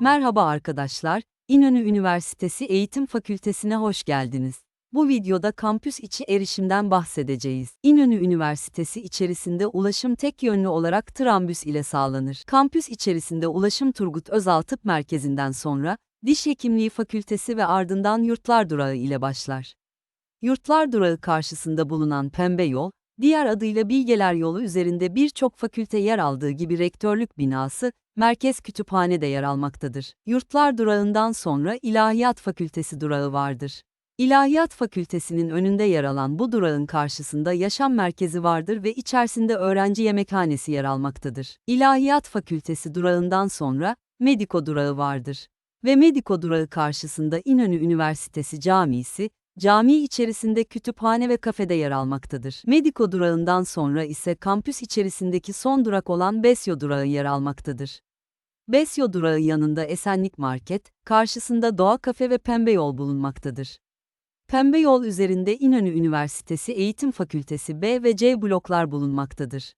Merhaba arkadaşlar, İnönü Üniversitesi Eğitim Fakültesine hoş geldiniz. Bu videoda kampüs içi erişimden bahsedeceğiz. İnönü Üniversitesi içerisinde ulaşım tek yönlü olarak trambüs ile sağlanır. Kampüs içerisinde ulaşım Turgut Özal Tıp Merkezi'nden sonra, Diş Hekimliği Fakültesi ve ardından Yurtlar Durağı ile başlar. Yurtlar Durağı karşısında bulunan Pembe Yol, diğer adıyla Bilgeler Yolu üzerinde birçok fakülte yer aldığı gibi rektörlük binası, Merkez Kütüphane de yer almaktadır. Yurtlar durağından sonra İlahiyat Fakültesi durağı vardır. İlahiyat Fakültesinin önünde yer alan bu durağın karşısında yaşam merkezi vardır ve içerisinde öğrenci yemekhanesi yer almaktadır. İlahiyat Fakültesi durağından sonra Mediko durağı vardır. Ve Mediko durağı karşısında İnönü Üniversitesi Camisi, cami içerisinde kütüphane ve kafede yer almaktadır. Mediko durağından sonra ise kampüs içerisindeki son durak olan Besyo durağı yer almaktadır. Besyo durağı yanında Esenlik Market, karşısında Doğa Kafe ve Pembe Yol bulunmaktadır. Pembe Yol üzerinde İnönü Üniversitesi Eğitim Fakültesi B ve C bloklar bulunmaktadır.